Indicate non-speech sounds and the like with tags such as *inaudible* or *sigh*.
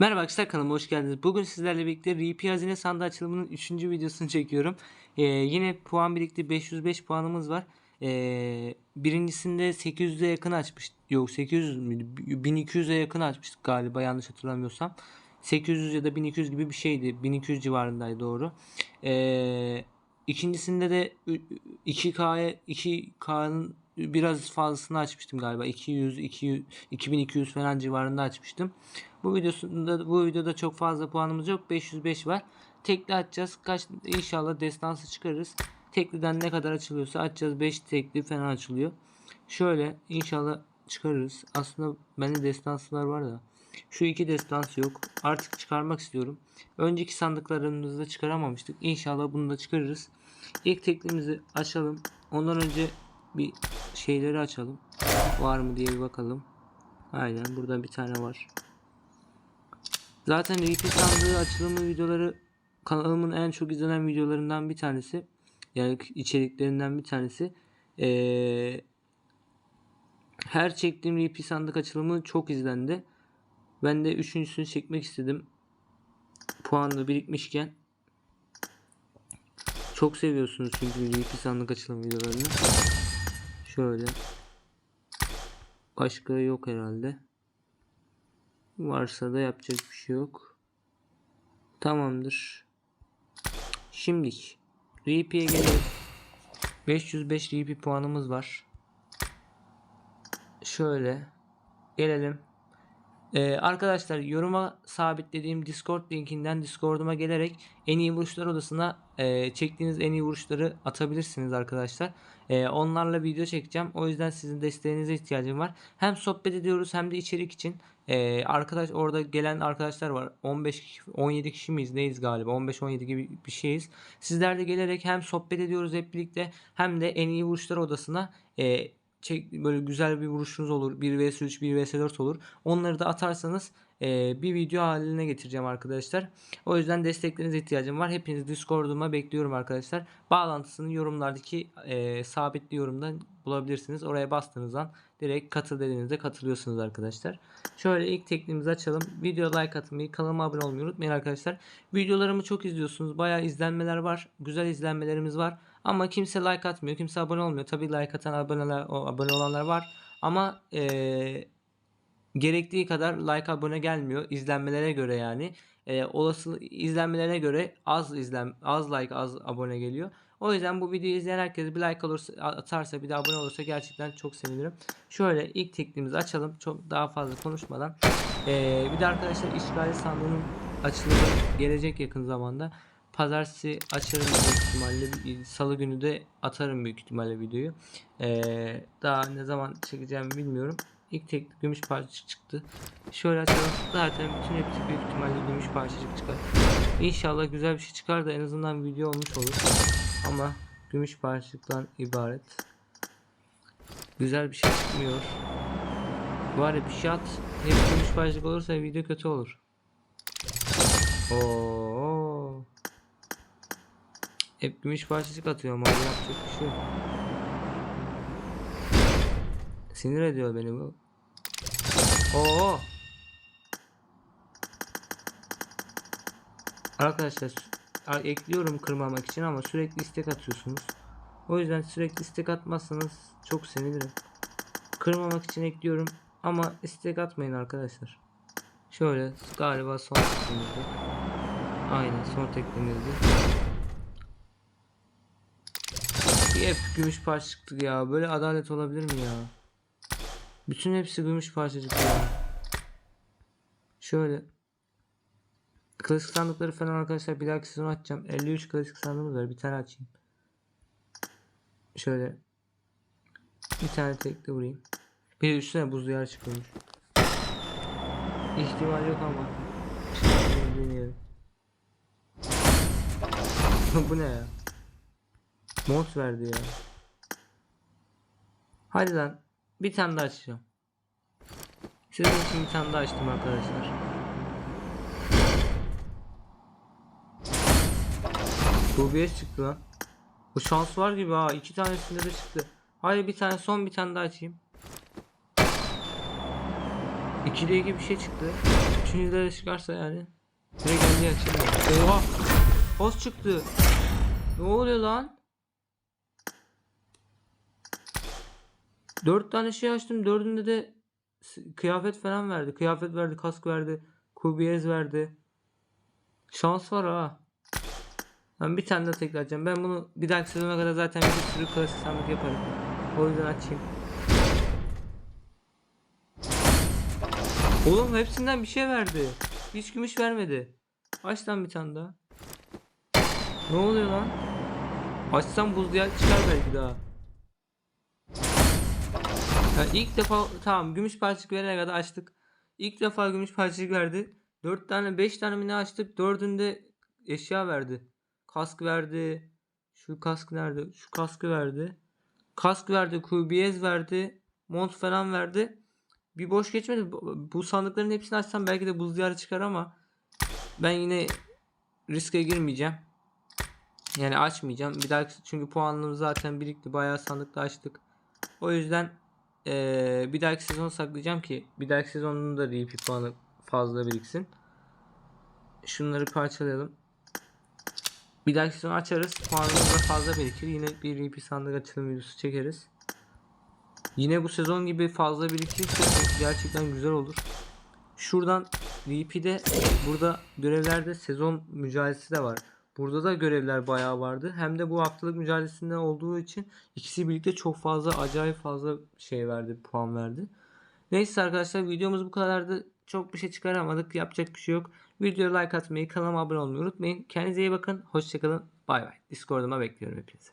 Merhaba arkadaşlar kanalıma hoş geldiniz. Bugün sizlerle birlikte RP Hazine Sandığı açılımının 3. videosunu çekiyorum. Ee, yine puan birikti 505 puanımız var. Ee, birincisinde 800'e yakın açmış. Yok 800 müydü? 1200'e yakın açmıştık galiba yanlış hatırlamıyorsam. 800 ya da 1200 gibi bir şeydi. 1200 civarındaydı doğru. Ee, ikincisinde de ü- 2K'ya 2K'nın biraz fazlasını açmıştım galiba. 200, 200 2200 falan civarında açmıştım. Bu videosunda bu videoda çok fazla puanımız yok. 505 var. Tekli açacağız. Kaç inşallah destansı çıkarırız. Tekliden ne kadar açılıyorsa açacağız. 5 tekli falan açılıyor. Şöyle inşallah çıkarırız. Aslında bende destansılar var da. Şu iki destans yok. Artık çıkarmak istiyorum. Önceki sandıklarımızda çıkaramamıştık. İnşallah bunu da çıkarırız. İlk teklimizi açalım. Ondan önce bir şeyleri açalım. Var mı diye bir bakalım. Aynen burada bir tane var. Zaten RP sandığı açılımı videoları kanalımın en çok izlenen videolarından bir tanesi. Yani içeriklerinden bir tanesi. Ee, her çektiğim RP sandık açılımı çok izlendi. Ben de üçüncüsünü çekmek istedim. Puanlı birikmişken. Çok seviyorsunuz çünkü RP sandık açılım videolarını. Şöyle. Başka yok herhalde. Varsa da yapacak bir şey yok. Tamamdır. Şimdi RP'ye gelelim. 505 RP puanımız var. Şöyle gelelim. Ee, arkadaşlar yoruma sabitlediğim Discord linkinden Discord'uma gelerek en iyi vuruşlar odasına e, çektiğiniz en iyi vuruşları atabilirsiniz arkadaşlar. E, onlarla video çekeceğim. O yüzden sizin desteğinize ihtiyacım var. Hem sohbet ediyoruz hem de içerik için. E, arkadaş orada gelen arkadaşlar var. 15 kişi, 17 kişi miyiz neyiz galiba? 15-17 gibi bir şeyiz. Sizler de gelerek hem sohbet ediyoruz hep birlikte hem de en iyi vuruşlar odasına e, çek, böyle güzel bir vuruşunuz olur. 1 vs 3, 1 vs 4 olur. Onları da atarsanız bir video haline getireceğim arkadaşlar. O yüzden desteklerinize ihtiyacım var. Hepiniz Discord'uma bekliyorum arkadaşlar. Bağlantısını yorumlardaki e, sabitli yorumdan bulabilirsiniz. Oraya bastığınız an direkt katıl dediğinizde katılıyorsunuz arkadaşlar. Şöyle ilk teklimizi açalım. Video like atmayı, kanalıma abone olmayı unutmayın arkadaşlar. Videolarımı çok izliyorsunuz. Bayağı izlenmeler var. Güzel izlenmelerimiz var. Ama kimse like atmıyor. Kimse abone olmuyor. Tabii like atan aboneler, abone olanlar var. Ama eee gerektiği kadar like abone gelmiyor izlenmelere göre yani Ee, olası izlenmelere göre az izlen az like az abone geliyor. O yüzden bu videoyu izleyen herkes bir like olursa atarsa bir de abone olursa gerçekten çok sevinirim. Şöyle ilk teklimizi açalım çok daha fazla konuşmadan. Ee, bir de arkadaşlar işgali sandığının açılımı gelecek yakın zamanda. Pazartesi açarım büyük ihtimalle. Salı günü de atarım büyük ihtimalle videoyu. Ee, daha ne zaman çekeceğimi bilmiyorum. İlk tek gümüş parçacık çıktı. Şöyle açalım. Zaten bütün hepsi büyük ihtimalle gümüş parçacık çıkar. İnşallah güzel bir şey çıkar da en azından video olmuş olur. Ama gümüş parçacıktan ibaret. Güzel bir şey çıkmıyor. Var ya bir şey at. Hep gümüş parçacık olursa video kötü olur. Oo. Hep gümüş parçacık atıyorum abi yapacak bir şey yok. Sinir ediyor beni bu. Oo. Arkadaşlar ekliyorum kırmamak için ama sürekli istek atıyorsunuz. O yüzden sürekli istek atmazsanız çok sevinirim. Kırmamak için ekliyorum ama istek atmayın arkadaşlar. Şöyle galiba son teklimizdi. Aynen son teklimizdi. Bir hep gümüş parça çıktı ya. Böyle adalet olabilir mi ya? Bütün hepsi gümüş parçacık ya. Şöyle. Klasik sandıkları falan arkadaşlar bir dahaki sezon açacağım. 53 klasik sandığımız var. Bir tane açayım. Şöyle. Bir tane tekli vurayım. Bir de üstüne buz diyar çıkıyormuş. İhtimal yok ama. Deneyelim. *laughs* Bu ne ya? Mod verdi ya. Hadi lan. Bir tane daha açacağım. Sizin için bir tane daha açtım arkadaşlar. Bu bir çıktı lan. Bu şans var gibi ha. iki tanesinde de çıktı. Hayır bir tane son bir tane daha açayım. 2'de 2 bir şey çıktı. Üçüncüde de çıkarsa yani. Direkt kendi açılıyor. Oha! Boss çıktı. Ne oluyor lan? Dört tane şey açtım. Dördünde de kıyafet falan verdi. Kıyafet verdi, kask verdi. Kubiyez verdi. Şans var ha. Ben bir tane daha tekrar açacağım. Ben bunu bir dahaki sezona kadar zaten bir sürü klasik sandık yaparım. O yüzden açayım. Oğlum hepsinden bir şey verdi. Hiç gümüş vermedi. Aç lan bir tane daha. Ne oluyor lan? Açsam buz diyar çıkar belki daha. Ya ilk defa tamam gümüş parçacık verene kadar açtık. İlk defa gümüş parçacık verdi. 4 tane 5 tane mi ne açtık? Dördünde eşya verdi. Kask verdi. Şu kask nerede? Şu kaskı verdi. Kask verdi. Kubiyez verdi. Mont falan verdi. Bir boş geçmedi. Bu sandıkların hepsini açsam belki de buz diyarı çıkar ama ben yine riske girmeyeceğim. Yani açmayacağım. Bir dahaki çünkü puanlarımız zaten birikti. Bayağı sandıkta açtık. O yüzden eee, bir dahaki sezon saklayacağım ki bir dahaki sezonun da RP puanı fazla biriksin. Şunları parçalayalım. Bir dahaki sezon açarız. Puanımız da fazla birikir. Yine bir RP sandık açılım videosu çekeriz. Yine bu sezon gibi fazla birikirse gerçekten güzel olur. Şuradan VP'de burada görevlerde sezon mücadelesi de var. Burada da görevler bayağı vardı. Hem de bu haftalık mücadelesinde olduğu için ikisi birlikte çok fazla acayip fazla şey verdi, puan verdi. Neyse arkadaşlar videomuz bu kadardı. Çok bir şey çıkaramadık. Yapacak bir şey yok. Videoya like atmayı, kanalıma abone olmayı unutmayın. Kendinize iyi bakın. Hoşçakalın. Bay bay. Discord'uma bekliyorum hepinizi.